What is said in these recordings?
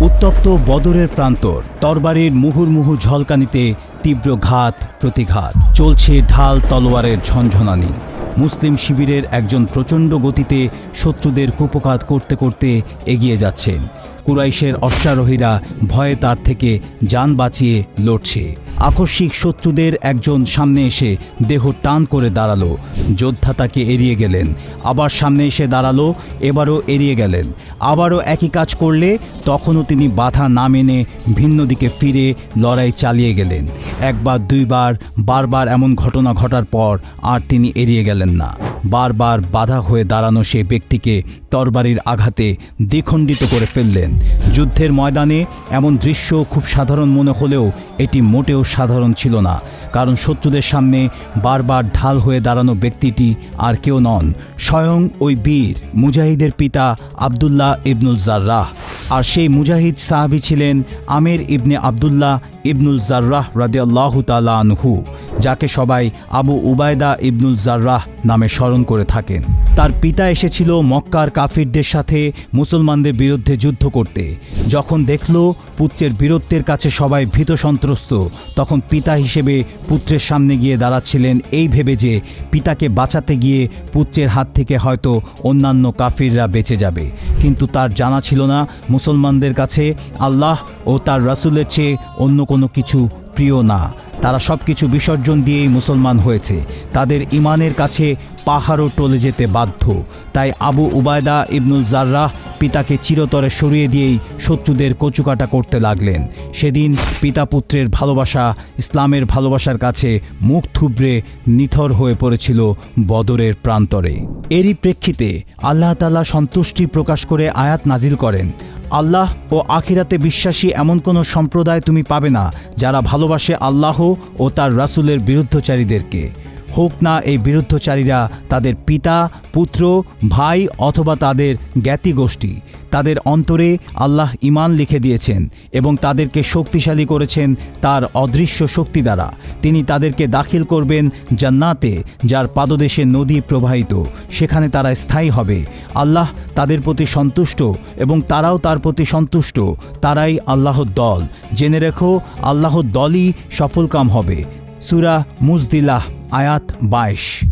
উত্তপ্ত বদরের প্রান্তর। তরবারির মুহুর্মুহু ঝলকানিতে তীব্র ঘাত, প্রতিঘাত। চলছে ঢাল তলোয়ারের ঝনঝনানি। মুসলিম শিবিরের একজন প্রচণ্ড গতিতে শত্রুদের কুপকাত করতে করতে এগিয়ে যাচ্ছেন। কুরাইশের অশ্বারোহীরা ভয়ে তার থেকে যান বাঁচিয়ে লড়ছে। আকস্মিক শত্রুদের একজন সামনে এসে দেহ টান করে দাঁড়াল। যোদ্ধা তাকে এড়িয়ে গেলেন। আবার সামনে এসে দাঁড়াল, এবারও এড়িয়ে গেলেন। আবারও একই কাজ করলে তখনও তিনি বাধা না মেনে ভিন্ন দিকে ফিরে লড়াই চালিয়ে গেলেন। একবার, দুইবার, বারবার এমন ঘটনা ঘটার পর আর তিনি এড়িয়ে গেলেন না। বারবার বাধা হয়ে দাঁড়ানো সে ব্যক্তিকে তরবারির আঘাতে দ্বিখণ্ডিত করে ফেললেন। যুদ্ধের ময়দানে এমন দৃশ্য খুব সাধারণ মনে হলেও এটি মোটেও সাধারণ ছিল না, কারণ শত্রুদের সামনে বারবার ঢাল হয়ে দাঁড়ানো ব্যক্তিটি আর কেউ নন, স্বয়ং ওই বীর, মুজাহিদের পিতা আবদুল্লাহ ইবনুল জার্রাহ। আর সেই মুজাহিদ সাহাবি ছিলেন আমের ইবনে আবদুল্লাহ ইবনুল জার্রাহ রাদিয়াল্লাহ তালা আনহু। যাকে সবাই আবু উবায়দা ইবনুল জার্রাহ নামে স্মরণ করে থাকেন। তার পিতা এসেছিল মক্কার কাফিরদের সাথে মুসলমানদের বিরুদ্ধে যুদ্ধ করতে। যখন দেখল পুত্রের বীরত্বের কাছে সবাই ভীত সন্ত্রস্ত, তখন পিতা হিসেবে পুত্রের সামনে গিয়ে দাঁড়াচ্ছিলেন এই ভেবে যে পিতাকে বাঁচাতে গিয়ে পুত্রের হাত থেকে হয়তো অন্যান্য কাফিররা বেঁচে যাবে। কিন্তু তার জানা ছিল না মুসলমানদের কাছে আল্লাহ ও তার রাসূলের চেয়ে অন্য কোনো কিছু প্রিয় না। তারা সব কিছু বিসর্জন দিয়েই মুসলমান হয়েছে। তাদের ইমানের কাছে পাহাড়ও টলে যেতে বাধ্য। তাই আবু উবায়দা ইবনুল জার্রাহ পিতাকে চিরতরে সরিয়ে দিয়েই শত্রুদের কচুকাটা করতে লাগলেন। সেদিন পিতা পুত্রের ভালোবাসা, ইসলামের ভালোবাসার কাছে মুখ থুবড়ে নিথর হয়ে পড়েছিল বদরের প্রান্তরে। এরই প্রেক্ষিতে আল্লাহ তাআলা সন্তুষ্টি প্রকাশ করে আয়াত নাজিল করেন। আল্লাহ ও আখিরাতে বিশ্বাসী এমন কোনো সম্প্রদায় তুমি পাবে না যারা ভালোবাসে আল্লাহ ও তার রাসুলের বিরুদ্ধচারীদেরকে। হোক না এই বিরুদ্ধচারীরা তাদের পিতা, পুত্র, ভাই অথবা তাদের জ্ঞাতি গোষ্ঠী তাদের অন্তরে আল্লাহ ইমান লিখে দিয়েছেন এবং তাদেরকে শক্তিশালী করেছেন তার অদৃশ্য শক্তি দ্বারা। তিনি তাদেরকে দাখিল করবেন জান্নাতে, যার পাদদেশে নদী প্রবাহিত। সেখানে তারা স্থায়ী হবে। আল্লাহ তাদের প্রতি সন্তুষ্ট এবং তারাও তার প্রতি সন্তুষ্ট। তারাই আল্লাহর দল। জেনে রেখো, আল্লাহর দলই সফলকাম হবে। সুরা মুজদিলাহ। আয়াত বাইশ।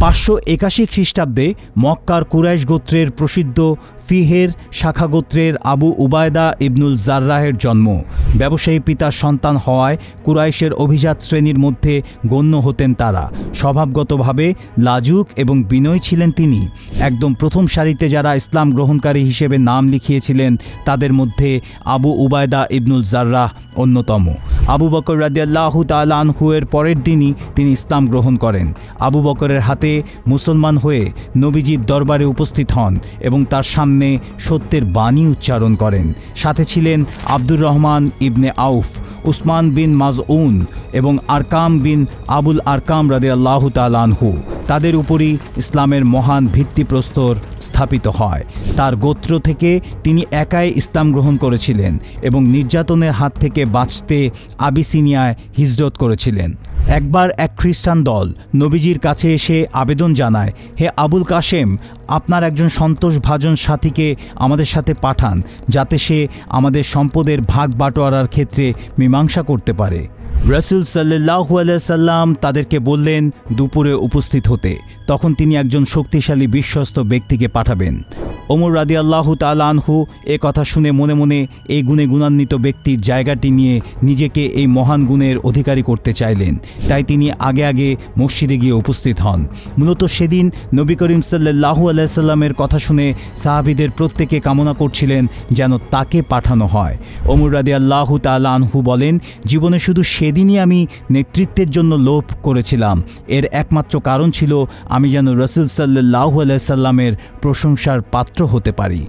পাঁচশো একাশি খ্রিস্টাব্দে মক্কার কুরাইশ গোত্রের প্রসিদ্ধ ফিহের শাখা গোত্রের আবু উবায়দা ইবনুল জার্রাহের জন্ম। ব্যবসায়ী পিতার সন্তান হওয়ায় কুরাইশের অভিজাত শ্রেণির মধ্যে গণ্য হতেন তারা। স্বভাবগতভাবে লাজুক এবং বিনয় ছিলেন তিনি। একদম প্রথম সারিতে যারা ইসলাম গ্রহণকারী হিসেবে নাম লিখিয়েছিলেন, তাদের মধ্যে আবু উবায়দা ইবনুল জার্রাহ অন্যতম। আবু বকর রাদিয়াল্লাহু তাআলা আনহুয়ের পরের দিনই তিনি ইসলাম গ্রহণ করেন। আবু বকরের হাতে মুসলমান হয়ে নবীজির দরবারে উপস্থিত হন এবং তার সামনে সত্যের বাণী উচ্চারণ করেন। সাথে ছিলেন আব্দুর রহমান ইবনে আউফ, উসমান বিন মাজউন এবং আরকাম বিন আবুল আরকাম রাদিয়াল্লাহু তাআলা আনহু। তাদের উপরই ইসলামের মহান ভিত্তিপ্রস্তর স্থাপিত হয়। তার গোত্র থেকে তিনি একাই ইসলাম গ্রহণ করেছিলেন এবং নির্যাতনের হাত থেকে বাঁচতে আবিসিনিয়ায় হিজরত করেছিলেন। একবার এক খ্রিস্টান দল নবীজির কাছে এসে আবেদন জানায়, হে আবুল কাশেম, আপনার একজন সন্তোষ ভাজন সাথীকে আমাদের সাথে পাঠান, যাতে সে আমাদের সম্পদের ভাগ বাটোয়ারার ক্ষেত্রে মীমাংসা করতে পারে। রসুল সাল্লাহু সাল্লাম তাদেরকে বললেন, দুপুরে উপস্থিত হতে। তখন তিনি একজন শক্তিশালী, বিশ্বস্ত ব্যক্তিকে পাঠাবেন। ওমর রাদি আল্লাহ তালানহু এ কথা শুনে মনে মনে এই গুণে গুণান্বিত ব্যক্তির জায়গাটি নিয়ে নিজেকে এই মহান গুণের অধিকারী করতে চাইলেন। তাই তিনি আগে আগে মসজিদে গিয়ে উপস্থিত হন। মূলত সেদিন নবী করিম সাল্লাহু আলাইসাল্লামের কথা শুনে সাহাবিদের প্রত্যেকে কামনা করছিলেন যেন তাকে পাঠানো হয়। ওমর রাদি আল্লাহ তালানহু বলেন, জীবনে শুধু সেদিনই আমি নেতৃত্বের জন্য লোভ করেছিলাম। এর একমাত্র কারণ ছিল আমি যেন রসুল সাল্লাহু আলাইসাল্লামের প্রশংসার পাত্র হতে পারি।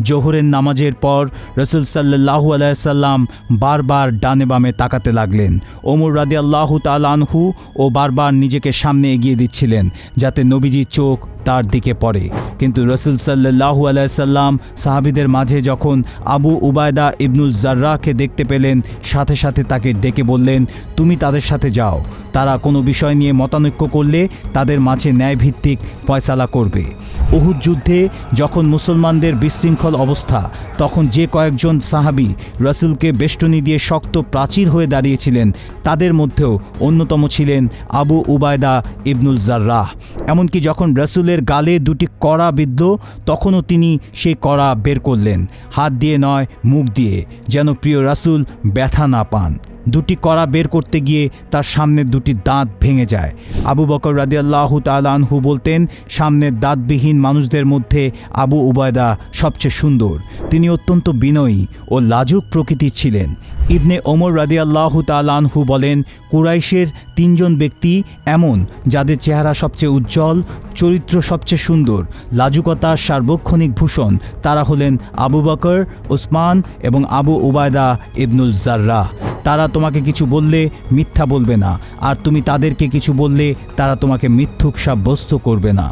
জোহরের নামাজের পর রসুল সাল্লাহু আলাইসাল্লাম বারবার ডানে বামে তাকাতে লাগলেন। ওমর রাদি আল্লাহ তালানহু ও বারবার নিজেকে সামনে এগিয়ে দিচ্ছিলেন যাতে নবীজির চোখ তার দিকে পড়ে। কিন্তু রসুল সাল্লাহু আলাইসাল্লাম সাহাবিদের মাঝে যখন আবু উবায়দা ইবনুল জার্রাহকে দেখতে পেলেন, সাথে সাথে তাকে ডেকে বললেন, তুমি তাদের সাথে যাও। তারা কোনো বিষয় নিয়ে মতানৈক্য করলে তাদের মাঝে ন্যায়ভিত্তিক ফয়সালা করবে। উহুদ যুদ্ধে যখন মুসলমানদের বিশৃঙ্খল বিশৃঙ্খল অবস্থা। তখন যে কয়েকজন সাহাবি রাসূলকে বেষ্টনী দিয়ে শক্ত প্রাচীর হয়ে দাঁড়িয়েছিলেন, তাদের মধ্যেও অন্যতম ছিলেন আবু উবায়দা ইবনুল জার্রাহ। এমনকি যখন রাসূলের গালে দুটি কড়া বিদ্ধ তখনও তিনি সেই কড়া বের করলেন। হাত দিয়ে নয়, মুখ দিয়ে, যেন প্রিয় রাসুল ব্যথা না পান। দুটি কড়া বের করতে গিয়ে তার সামনের দুটি দাঁত ভেঙে যায়। আবু বকর রাদিয়াল্লাহ তালানহু বলতেন, সামনের দাঁতবিহীন মানুষদের মধ্যে আবু উবায়দা সবচেয়ে সুন্দর। তিনি অত্যন্ত বিনয়ী ও লাজুক প্রকৃতির ছিলেন। ইবনে ওমর রাদিয়াল্লাহ তালানহু বলেন, কুরাইশের তিনজন ব্যক্তি এমন, যাদের চেহারা সবচেয়ে উজ্জ্বল, চরিত্র সবচেয়ে সুন্দর, লাজুকতা সার্বক্ষণিক ভূষণ। তারা হলেন আবু বকর ওসমান এবং আবু উবায়দা ইবনুল জার্রাহ তারা তোমাকে কিছু বললে মিথ্যা বলবে না, আর তুমি তাদেরকে কিছু বললে তারা তোমাকে মিথ্যুক সাব্যস্ত করবে না।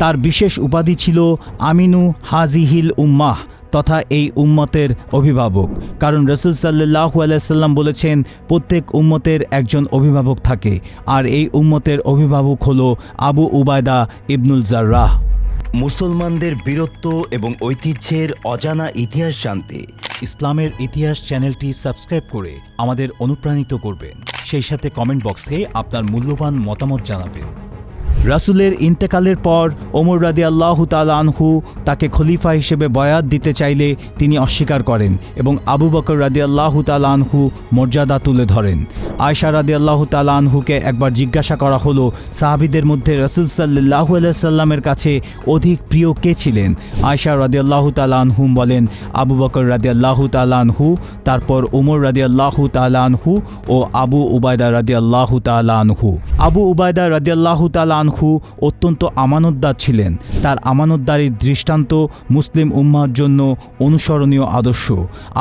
তার বিশেষ উপাধি ছিল আমিনু হাজিহিল উম্মাহ তথা এই উম্মতের অভিভাবক। কারণ রসুল সাল্লাহু আলাইসাল্লাম বলেছেন, প্রত্যেক উম্মতের একজন অভিভাবক থাকে। আর এই উম্মতের অভিভাবক হল আবু উবায়দা ইবনুল জার্রাহ। মুসলমানদের বীরত্ব এবং ঐতিহ্যের অজানা ইতিহাস জানতে ইসলামের ইতিহাস চ্যানেলটি সাবস্ক্রাইব করে আমাদের অনুপ্রাণিত করবেন। সেই সাথে কমেন্ট বক্সে আপনার মূল্যবান মতামত জানাবেন। রাসূলের ইন্তেকালের পর ওমর রাদি আল্লাহ আনহু তাকে খলিফা হিসেবে বয়াত দিতে চাইলে তিনি অস্বীকার করেন এবং আবু বকর রাদি আল্লাহ আনহু মর্যাদা তুলে ধরেন। আয়সা রাদি আল্লাহ আনহুকে একবার জিজ্ঞাসা করা হলো, সাহাবিদের মধ্যে রসুল সাল্লাহু সাল্লামের কাছে অধিক প্রিয় কে ছিলেন? আয়সা রাদি আল্লাহ আনহুম বলেন, আবু বকর রাদি আল্লাহ আনহু, তারপর ওমর রাদি আল্লাহ আনহু ও আবু উবায়দা রাদি আল্লাহ আনহু। আবু উবায়দা রাদি আল্লাহ আনহু অত্যন্ত আমানতদার ছিলেন। তার আমানতদারির দৃষ্টান্ত মুসলিম উম্মার জন্য অনুসরণীয় আদর্শ।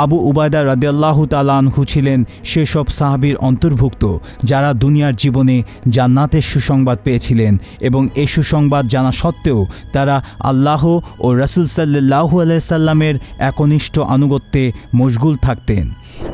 আবু উবায়দা রাদিয়াল্লাহু তালানহু ছিলেন সেসব সাহাবির অন্তর্ভুক্ত, যারা দুনিয়ার জীবনে জান্নাতের সুসংবাদ পেয়েছিলেন এবং এই সুসংবাদ জানা সত্ত্বেও তারা আল্লাহ ও রসুল সাল্লাহু আলাইসাল্লামের একনিষ্ঠ আনুগত্যে মশগুল থাকতেন।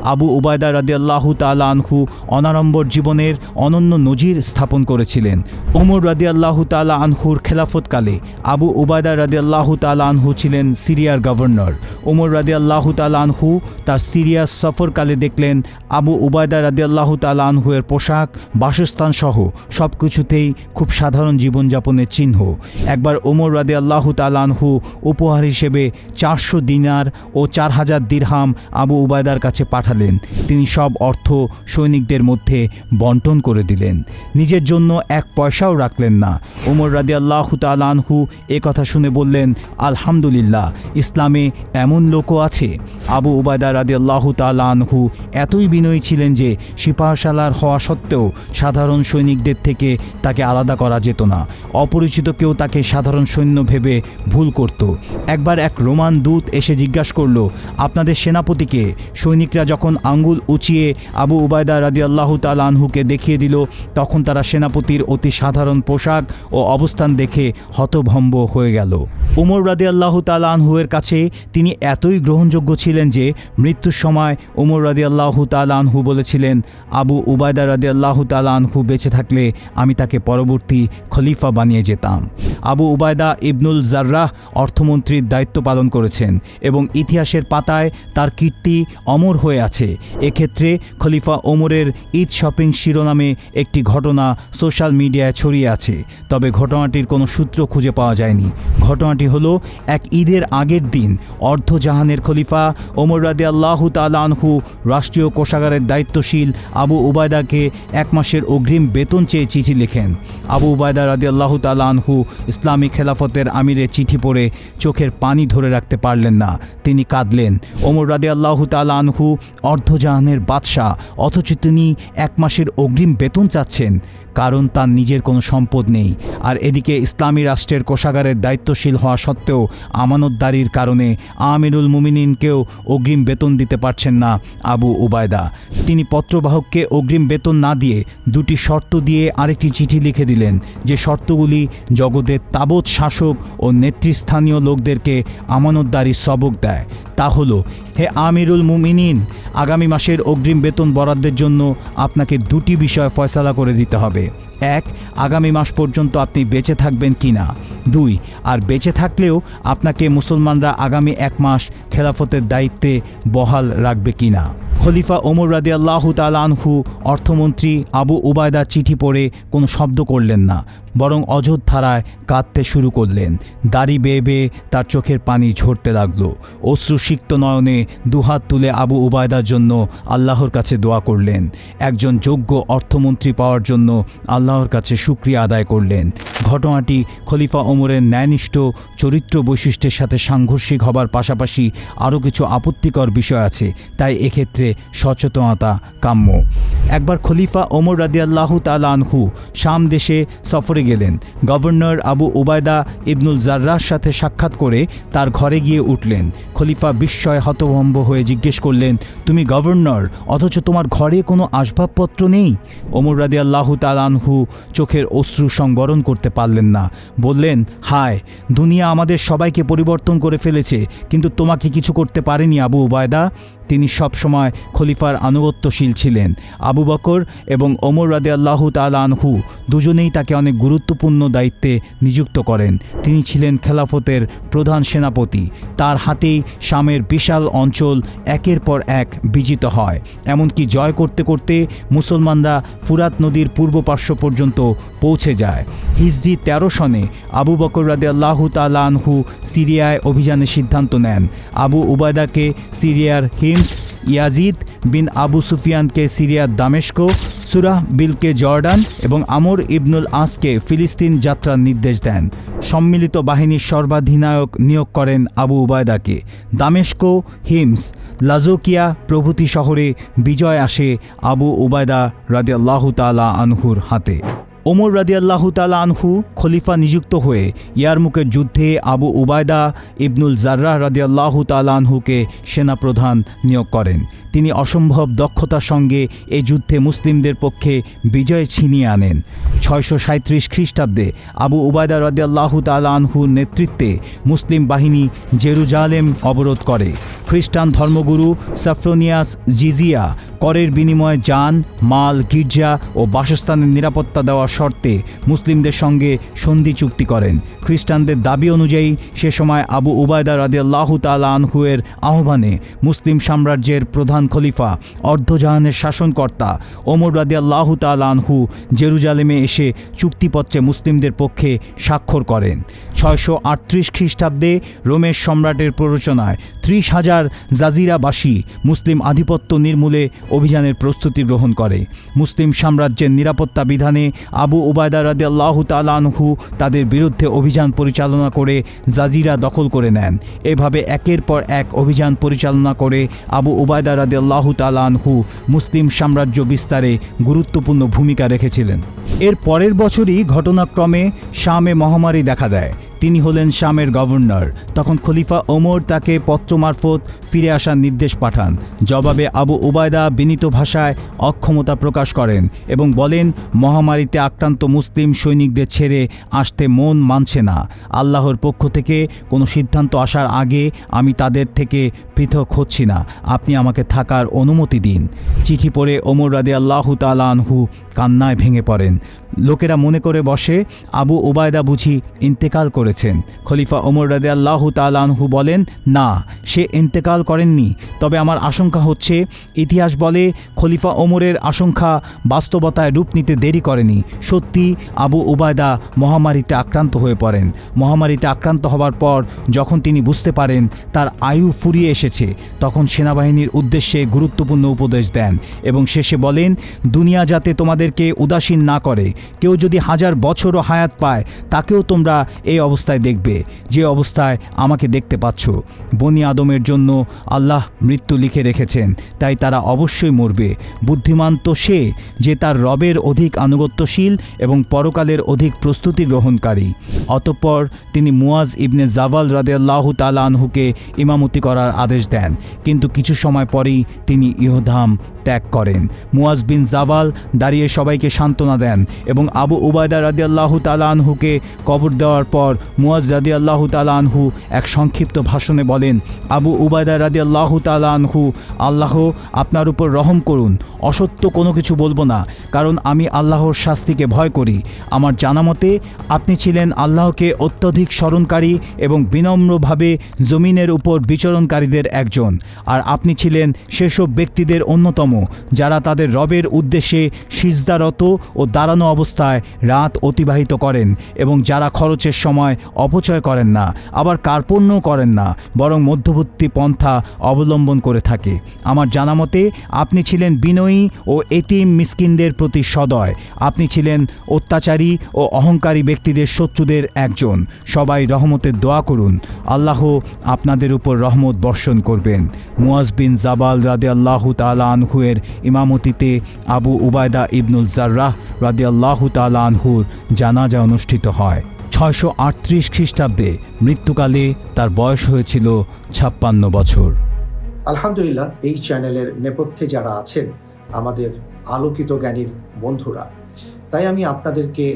আবু উবায়দা রাদিয়াল্লাহু তালা আনহু অনারম্বর জীবনের অনন্য নজির স্থাপন করেছিলেন। ওমর রাদিয়াল্লাহু তালা আনহুর খেলাফতকালে আবু উবায়দা রাদিয়াল্লাহু তালা আনহু ছিলেন সিরিয়ার গভর্নর। ওমর রাদিয়াল্লাহু তালা আনহু তার সিরিয়া সফরকালে দেখলেন আবু উবায়দা রাদিয়াল্লাহু তালা আনহুয়ের পোশাক বাসস্থান সহ সব কিছুতেই খুব সাধারণ জীবনযাপনের চিহ্ন। একবার ওমর রাদিয়াল্লাহু তালা আনহু উপহার হিসেবে চারশো দিনার ও চার হাজার দিরহাম আবু উবায়দার কাছে পাঠালেন। তিনি সব অর্থ সৈনিকদের মধ্যে বন্টন করে দিলেন। নিজের জন্য এক পয়সাও রাখলেন না। ওমর রাদি আল্লাহ তালানহু এ কথা শুনে বললেন, আলহামদুলিল্লাহ, ইসলামে এমন লোকও আছে। আবু উবায়দা রাদি আল্লাহ তালানহু এতই বিনয়ী ছিলেন যে সিপাহশালার হওয়া সত্ত্বেও সাধারণ সৈনিকদের থেকে তাকে আলাদা করা যেত না। অপরিচিত কেউ তাকে সাধারণ সৈন্য ভেবে ভুল করত। একবার এক রোমান দূত এসে জিজ্ঞাসা করল, আপনাদের সেনাপতিকে সৈনিকরা যখন আঙ্গুল উঁচিয়ে আবু উবায়দা রাদি আল্লাহ তালানহুকে দেখিয়ে দিল, তখন তারা সেনাপতির অতি সাধারণ পোশাক ও অবস্থান দেখে হতভম্ব হয়ে গেল। উমর রাদি আল্লাহ তালানহুয়ের কাছে তিনি এতই গ্রহণযোগ্য ছিলেন যে মৃত্যুর সময় উমর রাদি আল্লাহ তালানহু বলেছিলেন, আবু উবায়দা রাদি আল্লাহ তালানহু বেঁচে থাকলে আমি তাকে পরবর্তী খলিফা বানিয়ে যেতাম। আবু উবায়দা ইবনুল জার্রাহ অর্থমন্ত্রীর দায়িত্ব পালন করেছেন এবং ইতিহাসের পাতায় তার কীর্তি অমর হয়ে আছে। এক্ষেত্রে খলিফা ওমরের ঈদ শপিং শিরোনামে একটি ঘটনা সোশ্যাল মিডিয়ায় ছড়িয়ে আছে, তবে ঘটনাটির কোনো সূত্র খুঁজে পাওয়া যায়নি। ঘটনাটি হলো এক ঈদের আগের দিন। অর্ধজাহানের খলিফা ওমর রাদি আল্লাহু তালানহু রাষ্ট্রীয় কোষাগারের দায়িত্বশীল আবু উবায়দাকে এক মাসের অগ্রিম বেতন চেয়ে চিঠি লেখেন। আবু উবায়দা রাদি আল্লাহু তালানহু ইসলামী খেলাফতের আমিরের চিঠি পড়ে চোখের পানি ধরে রাখতে পারলেন না। তিনি কাঁদলেন। ওমর রাদি আল্লাহু তালানহু অর্ধজাহানের বাদশাহ, অথচ তিনি এক মাসের অগ্রিম বেতন চাচ্ছেন। কারণ তার নিজের কোনো সম্পদ নেই। আর এদিকে ইসলামী রাষ্ট্রের কোষাগারের দায়িত্বশীল হওয়া সত্ত্বেও আমানতদারির কারণে আমিরুল মুমিনিনকেও অগ্রিম বেতন দিতে পারছেন না আবু উবায়দা। তিনি পত্রবাহককে অগ্রিম বেতন না দিয়ে দুটি শর্ত দিয়ে আরেকটি চিঠি লিখে দিলেন, যে শর্তগুলি জগতের তাবৎ শাসক ও নেতৃস্থানীয় লোকদেরকে আমানতদারি সবক দেয়। তা হলো, হে আমিরুল মুমিনিন আগামী মাসের অগ্রিম বেতন বরাদ্দের জন্য আপনাকে দুটি বিষয় ফয়সালা করে দিতে হবে। এক, আগামী মাস পর্যন্ত আপনি বেঁচে থাকবেন কি না? দুই, আর বেঁচে থাকলেও আপনাকে মুসলমানরা আগামী এক মাস খেলাফতের দায়িত্বে বহাল রাখবে কি না? খলিফা ওমর রাদি আল্লাহ আনহু, অর্থমন্ত্রী আবু উবায়দা চিঠি পড়ে কোনো শব্দ করলেন না। বরং অযোধ্যারায় কাঁদতে শুরু করলেন। দাড়ি বেয়ে বেয়ে তার চোখের পানি ঝরতে লাগল। অশ্রুসিক্ত নয়নে দুহাত তুলে আবু উবায়দার জন্য আল্লাহর কাছে দোয়া করলেন। একজন যোগ্য অর্থমন্ত্রী পাওয়ার জন্য আল্লাহর কাছে সুক্রিয়া আদায় করলেন। ঘটনাটি খলিফা ওমরের ন্যায়নিষ্ঠ চরিত্র বৈশিষ্ট্যের সাথে সাংঘর্ষিক হবার পাশাপাশি আরও কিছু আপত্তিকর বিষয় আছে, তাই এক্ষেত্রে সচেতনতা কাম্য। একবার খলিফা ওমর রাদিয়াল্লাহু তালা আনহু শাম দেশে সফরে গেলেন। গভর্নর আবু ওবায়দা ইবনুল জার্রার সাথে সাক্ষাৎ করে তার ঘরে গিয়ে উঠলেন। খলিফা বিস্ময় হতভম্ব হয়ে জিজ্ঞেস করলেন, তুমি গভর্নর, অথচ তোমার ঘরে কোনো আসবাবপত্র নেই? ওমর রাদি আল্লাহু তালানহু চোখের অশ্রু সংবরণ করতে পারলেন না। বললেন, হায়, দুনিয়া আমাদের সবাইকে পরিবর্তন করে ফেলেছে, কিন্তু তোমাকে কিছু করতে পারেনি আবু উবায়দা? তিনি সবসময় খলিফার আনুগত্যশীল ছিলেন। আবু বকর এবং ওমর রাদে আল্লাহু আনহু দুজনেই তাকে অনেক গুরুত্বপূর্ণ দায়িত্বে নিযুক্ত করেন। তিনি ছিলেন খেলাফতের প্রধান সেনাপতি। তার হাতেই শামের বিশাল অঞ্চল একের পর এক বিজিত হয়। এমনকি জয় করতে করতে মুসলমানরা ফুরাত নদীর পূর্ব পার্শ্ব পর্যন্ত পৌঁছে যায়। হিজরি তেরো সনে আবু বকর রাদে আল্লাহু আনহু সিরিয়ায় অভিযানের সিদ্ধান্ত নেন। আবু উবায়দাকে সিরিয়ার হিমস ইয়াজিদ বিন আবু সুফিয়ানকে সিরিয়ার দামেস্কো, সুরাহ বিলকে জর্ডান এবং আমর ইবনুল আসকে ফিলিস্তিন যাত্রার নির্দেশ দেন। সম্মিলিত বাহিনীর সর্বাধিনায়ক নিয়োগ করেন আবু উবায়দাকে। দামেস্কো, হিমস, লাজোকিয়া প্রভৃতি শহরে বিজয় আসে আবু উবায়দা রাদিয়াল্লাহু তালা আনহুর হাতে। ওমর রাদিয়াল্লাহু তালা আনহু খলিফা নিযুক্ত হয়ে ইয়ারমুকের যুদ্ধে আবু উবায়দা ইবনুল জার্রাহ রাদিয়াল্লাহু তালা আনহুকে সেনাপ্রধান নিয়োগ করেন। তিনি অসম্ভব দক্ষতার সঙ্গে এই যুদ্ধে মুসলিমদের পক্ষে বিজয় ছিনিয়ে আনেন। ছয়শো সাঁত্রিশ খ্রিস্টাব্দে আবু উবায়দা রাদিয়াল্লাহু তালা আনহুর নেতৃত্বে মুসলিম বাহিনী জেরুজালেম অবরোধ করে। খ্রিস্টান ধর্মগুরু সাফ্রোনিয়াস জিজিয়া করের বিনিময়ে যান, মাল, গির্জা ও বাসস্থানের নিরাপত্তা দেওয়ার শর্তে মুসলিমদের সঙ্গে সন্ধি চুক্তি করেন। খ্রিস্টানদের দাবি অনুযায়ী সে সময় আবু উবায়দা রাদিয়াল্লাহু তালা আনহুয়ের আহ্বানে মুসলিম সাম্রাজ্যের প্রধান খলিফা, অর্ধজাহানের শাসনকর্তা ওমর রাদিয়াল্লাহ তালহু জেরুজালেমে এসে চুক্তিপত্রে মুসলিমদের পক্ষে স্বাক্ষর করেন। ছয়শো আটত্রিশ খ্রিস্টাব্দে রোমের সম্রাটের প্ররোচনায় ত্রিশ হাজার জাজিরাবাসী মুসলিম আধিপত্য নির্মূলে অভিযানের প্রস্তুতি গ্রহণ করে। মুসলিম সাম্রাজ্যের নিরাপত্তা বিধানে আবু উবায়দা রাদে আল্লাহ তালানহু তাদের বিরুদ্ধে অভিযান পরিচালনা করে জাজিরা দখল করে নেন। এভাবে একের পর এক অভিযান পরিচালনা করে আবু উবায়দা রাদে আল্লাহ তালানহু মুসলিম সাম্রাজ্য বিস্তারে গুরুত্বপূর্ণ ভূমিকা রেখেছিলেন। এর পরের বছরই ঘটনাক্রমে শামে মহামারী দেখা দেয়। তিনি হলেন শামের গভর্নর। তখন খলিফা ওমর তাকে পত্র মারফত ফিরে আসার নির্দেশ পাঠান। জবাবে আবু উবায়দা বিনীত ভাষায় অক্ষমতা প্রকাশ করেন এবং বলেন, মহামারীতে আক্রান্ত মুসলিম সৈনিকদের ছেড়ে আসতে মন মানছে না। আল্লাহর পক্ষ থেকে কোনো সিদ্ধান্ত আসার আগে আমি তাদের থেকে পৃথক হচ্ছি না। আপনি আমাকে থাকার অনুমতি দিন। চিঠি পড়ে ওমর রাদে আল্লাহ আনহু কান্নায় ভেঙে পড়েন। লোকেরা মনে করে বসে। আবু ওবায়দা বুঝি ইন্তেকাল করেছেন। খলিফা ওমর রাদে আল্লাহ তালানহু বলেন, না, সে ইন্তেকাল করেননি। তবে আমার আশঙ্কা হচ্ছে, ইতিহাস বলে খলিফা ওমরের আশঙ্কা বাস্তবতায় রূপ নিতে দেরি করেনি। সত্যি, আবু ওবায়দা মহামারীতে আক্রান্ত হয়ে পড়েন। মহামারীতে আক্রান্ত হবার পর যখন তিনি বুঝতে পারেন, তার আয়ু ফুরিয়ে এসেছে, তখন সেনাবাহিনীর উদ্দেশ্যে গুরুত্বপূর্ণ উপদেশ দেন এবং শেষে বলেন, দুনিয়া যাতে তোমাদেরকে উদাসীন না করে কেউ যদি হাজার বছরও হায়াত পায়, তাকেও তোমরা এই অবস্থায় দেখবে। যে অবস্থায় আমাকে দেখতে পাচ্ছ। বনি আদমের জন্য আল্লাহ মৃত্যু লিখে রেখেছেন, তাই তারা অবশ্যই মরবে। বুদ্ধিমান তো সে যে তার রবের অধিক আনুগত্যশীল এবং পরকালের অধিক প্রস্তুতি গ্রহণকারী। অতঃপর তিনি মুয়াজ ইবনে জাভাল রাদেল্লাহ তালা আনহুকে ইমামতি করার আদেশ দেন। কিন্তু কিছু সময় পরেই তিনি ইহধাম ত্যাগ করেন। মুয়াজ বিন জাবাল দাঁড়িয়ে সবাইকে সান্ত্বনা দেন এবং আবু উবায়দা রাদি আল্লাহ তালানহুকে কবর দেওয়ার পর মুয়াজ আল্লাহ তালানহু এক সংক্ষিপ্ত ভাষণে বলেন, আবু উবায়দা রাদি আল্লাহ তালানহু আল্লাহ আপনার উপর রহম করুন। অসত্য কোনো কিছু বলব না, কারণ আমি আল্লাহর শাস্তিকে ভয় করি। আমার জানা মতে আপনি ছিলেন আল্লাহকে অত্যধিক স্মরণকারী এবং বিনম্রভাবে জমিনের উপর বিচরণকারীদের একজন, আর আপনি ছিলেন সেসব ব্যক্তিদের অন্যতম। যারা তাদের রবের উদ্দেশ্যে সিজদারত ও দাঁড়ানো অবস্থায় রাত অতিবাহিত করেন এবং যারা খরচের সময় অপচয় করেন না, আবার কার্পণ্য করেন না, বরং মধ্যবর্তী পন্থা অবলম্বন করে থাকে। আমার জানা মতে, আপনি ছিলেন বিনয়ী ও এটিম মিসকিনদের প্রতি সদয়। আপনি ছিলেন অত্যাচারী ও অহংকারী ব্যক্তিদের শত্রুদের একজন। সবাই রহমতের দোয়া করুন। আল্লাহ আপনাদের উপর রহমত বর্ষণ করবেন। মুয়াজ বিন জাবাল রাদে আল্লাহ তালা আনহুয়ের ইমামতিতে আবু উবায়দা ইবনুল জার্রাহ রাদে আল্লাহ তালা আনহুর জানাজা অনুষ্ঠিত হয়। ছয়শো আটত্রিশ খ্রিস্টাব্দে মৃত্যুকালে তার বয়স হয়েছিল ছাপ্পান্ন বছর। আলহামদুলিল্লাহ, এই চ্যানেলের নেপথ্যে যারা আছেন, আমাদের আলোকিত জ্ঞানীর বন্ধুরা, তাই আমি আপনাদেরকে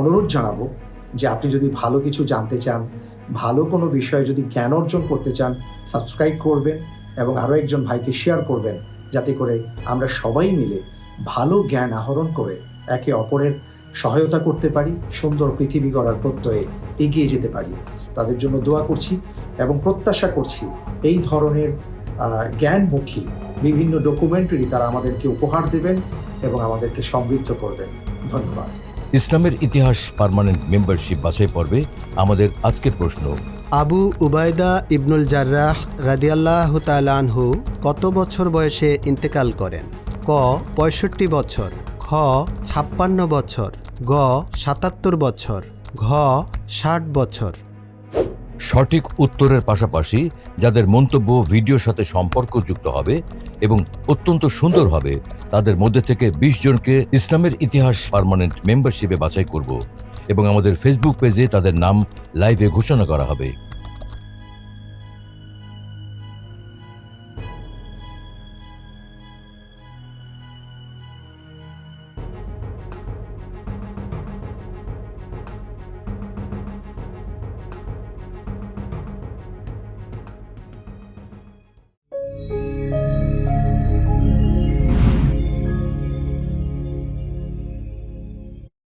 অনুরোধ জানাব যে আপনি যদি ভালো কিছু জানতে চান, ভালো কোনো বিষয়ে যদি জ্ঞান অর্জন করতে চান, সাবস্ক্রাইব করবেন এবং আরও একজন ভাইকে শেয়ার করবেন। যাতে করে আমরা সবাই মিলে ভালো জ্ঞান আহরণ করে একে অপরের সহায়তা করতে পারি, সুন্দর পৃথিবী গড়ার প্রত্যয়ে এগিয়ে যেতে পারি। তাদের জন্য দোয়া করছি এবং প্রত্যাশা করছি এই ধরনের জ্ঞানমুখী বিভিন্ন ডকুমেন্টারি তারা আমাদেরকে উপহার দেবেন এবং আমাদেরকে সমৃদ্ধ করবেন। ধন্যবাদ। ইসলামের ইতিহাস পার্মানেন্ট মেম্বারশিপ বাছাই পর্বে আমাদের আজকের প্রশ্ন আবু উবায়দা ইবনুল জার্রাহ রাদিয়াল্লাহ তালানহু কত বছর বয়সে ইন্তেকাল করেন? ক, পঁয়ষট্টি বছর। খ, ছাপ্পান্ন বছর। গ, সাতাত্তর বছর। ঘ, ষাট বছর। সঠিক উত্তরের পাশাপাশি যাদের মন্তব্য ভিডিওর সাথে সম্পর্কযুক্ত হবে এবং অত্যন্ত সুন্দর হবে, তাদের মধ্যে থেকে বিশ জনকে ইসলামের ইতিহাস পারমানেন্ট মেম্বারশিপে বাছাই করব। এবং আমাদের ফেসবুক পেজে তাদের নাম লাইভে ঘোষণা করা হবে।